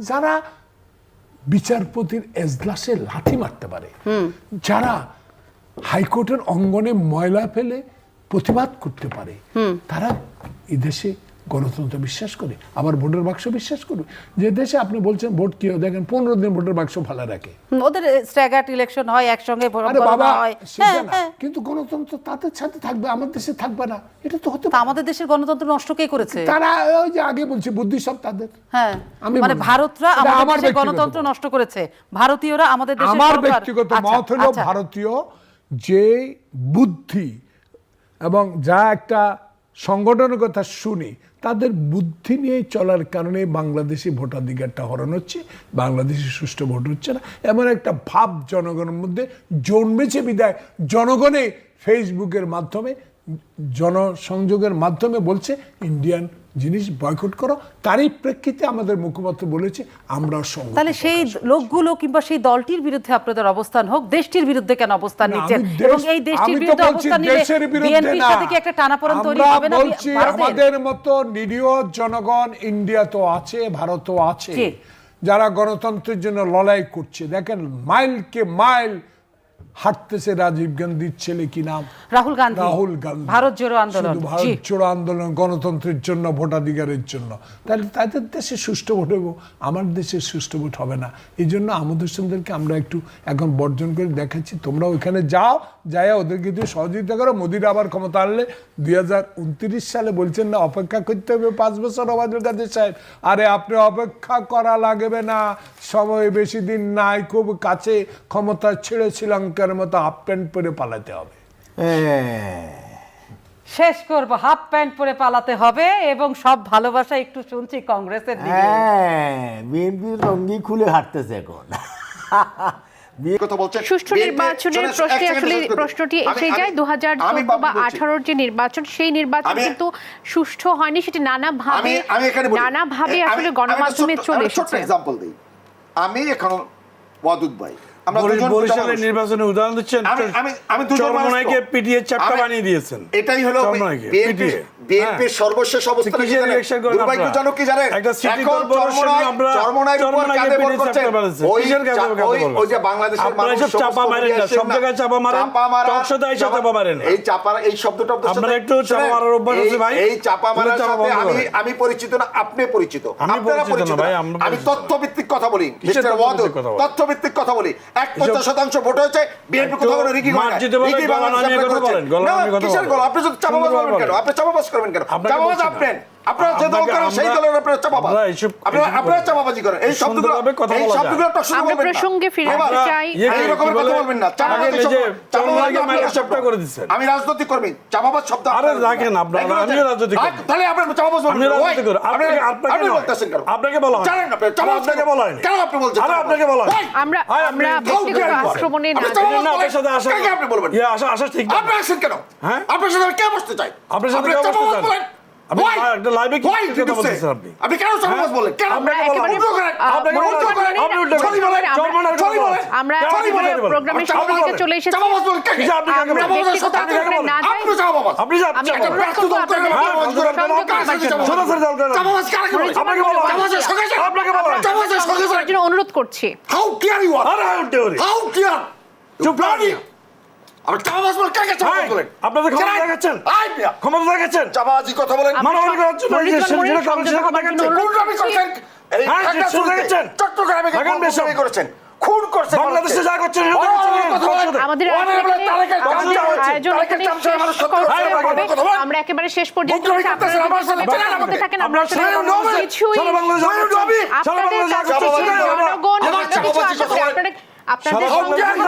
যারা বিচারপতির এজলাসে লাঠি মারতে পারে যারা হাইকোর্টের অঙ্গনে ময়লা ফেলে প্রতিবাদ করতে পারে তারা এদেশে গণতন্ত্র বিশ্বাস করে আবার ভোটের বাক্স বিশ্বাস করবে যে দেশে আপনি বলছেন ভোট কি হয় দেখেন পনেরো দিন ভোটের বাক্স ফালা রাখে। ওদের স্ট্যাগার্ড ইলেকশন হয় একসঙ্গে আরে বাবা হয়। হ্যাঁ। কিন্তু গণতন্ত্র তাদের সাথে থাকবে আমার দেশে থাকবে না। এটা তো হতে। আমাদের দেশের গণতন্ত্র নষ্ট কে করেছে? তারা ওই যে আগে বলছি বুদ্ধি সব তাদের। হ্যাঁ মানে ভারতরা আমাদের দেশের গণতন্ত্র নষ্ট করেছে। ভারতীয়রা আমাদের দেশের আমার ব্যক্তিগত আচ্ছা, মত হলো আচ্ছা। ভারতীয় যে বুদ্ধি এবং যা একটা সংগঠনের কথা শুনি, তাদের বুদ্ধি নিয়ে চলার কারণে বাংলাদেশি ভোটাধিকারটা হরণ হচ্ছে, বাংলাদেশি সুষ্ঠু ভোট হচ্ছে না। এমন একটা ভাব জনগণের মধ্যে জন্মেছে বিদায়। জনগণে ফেসবুকের মাধ্যমে, জনসংযোগের মাধ্যমে বলছে, ইন্ডিয়ান জিনিস বয়কট করো তারই প্রেক্ষিতে আমাদের মুখপাত্র বলেছে আমরা সঙ্গ তাহলে সেই লোকগুলো কিংবা সেই দলটির বিরুদ্ধে আপনাদের অবস্থান হোক দেশটির বিরুদ্ধে কেন অবস্থান নিচ্ছেন এবং এই দেশটির বিরুদ্ধে অবস্থান নিলে। সাথে কি একটা টানাপোড়েন তৈরি হবে না? বলছি আমাদের মতো নিরীহ জনগণ ইন্ডিয়া তো আছে ভারতও আছে। যারা গণতন্ত্রের জন্য লড়াই করছে দেখেন মাইলকে মাইল হাঁটতেছে রাজীব গান্ধীর ছেলে কি নাম? রাহুল গান্ধী। রাহুল গান্ধী। ভারত জোড়ো আন্দোলন। ভারত জোড়ো আন্দোলন গণতন্ত্রের জন্য ভোটাধিকারের জন্য। তাহলে তাদের দেশে সুষ্ঠু ভোট হবে। আমার দেশে সুষ্ঠু ভোট হবে না। এই জন্য আমাদের সঙ্গেকে আমরা একটু এখন বর্জন করে দেখাচ্ছি। তোমরা ওইখানে যাও যাই ওদেরকে দিয়ে সহযোগিতা করো। মোদির আবার ক্ষমতা আনলে দুই হাজার উনত্রিশ সালে বলছেন না অপেক্ষা করতে হবে পাঁচ বছর আমাদের কাছে সাহেব। আরে আপনি অপেক্ষা করা লাগবে না। সময় বেশি দিন নাই খুব কাছে। ক্ষমতা ছেড়ে শ্রীলঙ্কার মতো হাফ প্যান্ট পরে পালাতে হবে। শেষ করব হাফ প্যান্ট পরে পালাতে হবে এবং সব ভালোবাসা একটু শুনছি কংগ্রেসের দিকে। হ্যাঁ বিএনপির লঙ্গি খুলে হাঁটতেছে এখন। সুষ্ঠু নির্বাচনের প্রশ্নে আসলে প্রশ্নটি আমি- এসে যায় দু হাজার বা আঠারোর যে নির্বাচন সেই নির্বাচন কিন্তু সুষ্ঠু হয়নি সেটি নানাভাবে আমি আমি এখানে নানাভাবে আসলে গণমাধ্যমে চলে এসেছে। আমি এখন ওয়াদুদ ভাই। আমরা বরি- বরিশালের নির্বাচনে উদাহরণ দিচ্ছেন আমি- আমি- আমি দুজন মানুষ তো। চরমনাইকে পিটিয়ে চাপটা আমি- বানিয়ে দিয়েছেন। এটাই হলো চরমনাইকে বিএনপির। সর্বশেষ অবস্থানে কিসের election করেন দুর্ভাগ্যজনক কি জানেন এখন corporation চরমনাই উপর কাঁধে ভর করছেন। ওই কিসের কাঁধে চা- কাঁধে ওই- যে বাংলাদেশের মানুষ চাপা মারেন না, সব জায়গায় চাপা মারেন, চাপা মারা, টক শোতে এসে চাপা মারেন এই চাপা এই শব্দ আপনার একটু চাপা মারার অভ্যাস আছে ভাই? এই চাপা মারার সাথে আমি আমি পরিচিত না আপনি পরিচিত। আমি আপনারা পরিচিত তথ্যভিত্তিক কথা বলি মিস্টার ওয়াদুদ তথ্যভিত্তিক কথা বলি এক পঞ্চাশ শতাংশ ভোট হয়েছে বিএনপি কোথাও কোনো রিকি করে না। আপনারা? আপনি যদি চাপাবাজ করবেন কেন? আপনি চাপাবাজ করবেন কেন? চাপাবাজ বলছি না। আপনি। আপনারা যে দল করেন সেই দলের আপনারা চাপাবাজ। আপনারা- আপনারা চাপাবাজি করেন। এই শব্দগুলো এই শব্দগুলো আমরা প্রসঙ্গে ফিরে এবার চাই। ইয়ে এই কি কথা বলবেন না। চাপাবাজ শব্দ- যে চাপাবাজ চরমনাইকে আপনার মাইনাস শব্দ। করে দিচ্ছেন। আমি রাজনৈতিক কর্মী চাপাবাজ শব্দ আরে রাখেন আপনারা, এগুলো রাজনৈতিক কর্মী। তাহলে আপনার চাপাবাজ বলবেন আপনি কেন? রাজনীতি ওই, করেন। আপনি আপনাকে- আপনাকে বলতেছেন কেন? আপনাকে বলা হয়। জানেন আপনি চাপাবাজ আপনাকে কেন? বলা হয়নি। কেন আপনি বলছেন আরে আপনাকে বলা হয়নি। আমরা আপনি আমরা ব্যক্তিগত আক্রমণে না চাপাবাজ এই জন্য আপনার সাথে আসা আপনি বলবেন? ইয়ে আসা আসা ঠিক না আপনি আসেন কেন? হ্যাঁ? আপনার সাথে আমি কে বসতে চাই? আপনার সাথে কে বসতে। আপনি একটা কি কথা? বলতেছেন আপনি? আপনি কেন বলেন? কেন? আমরা একেবারে। উল্টো করেন। আপনি উল্টো করেন। বলেন। আমরা। প্রোগ্রামের। চলে এসেছি বলেন? আপনি আমরা আপনি? না। আপনি আমি একটা অনুরোধ হ্যাঁ। ছোট আপনাকে বলা। সঙ্গে আপনাকে বলা। সঙ্গে করছি? আরে করেন। আপনি চাপাবাজ বলেন, কাকে চাপাবাজ বলেন? আপনাদের ক্ষমতা দেখাচ্ছেন? হাই, মিয়া। ক্ষমতা দেখাচ্ছেন চাপাবাজি কথা বলেন। আমরা মারামারি করার জন্য এই যে মনিটর সেটা মনিটর করেন, সেটা করবার দেখাচ্ছেন। অনুরোধ খুন করেছেন। এই হ্যাঁ, চট্টগ্রামে বেশি। করেছেন। খুন বাংলাদেশে। যা। আমাদের। আমরা একেবারে শেষ পর্যন্ত। থাকেন, আপনাদের আপনাদের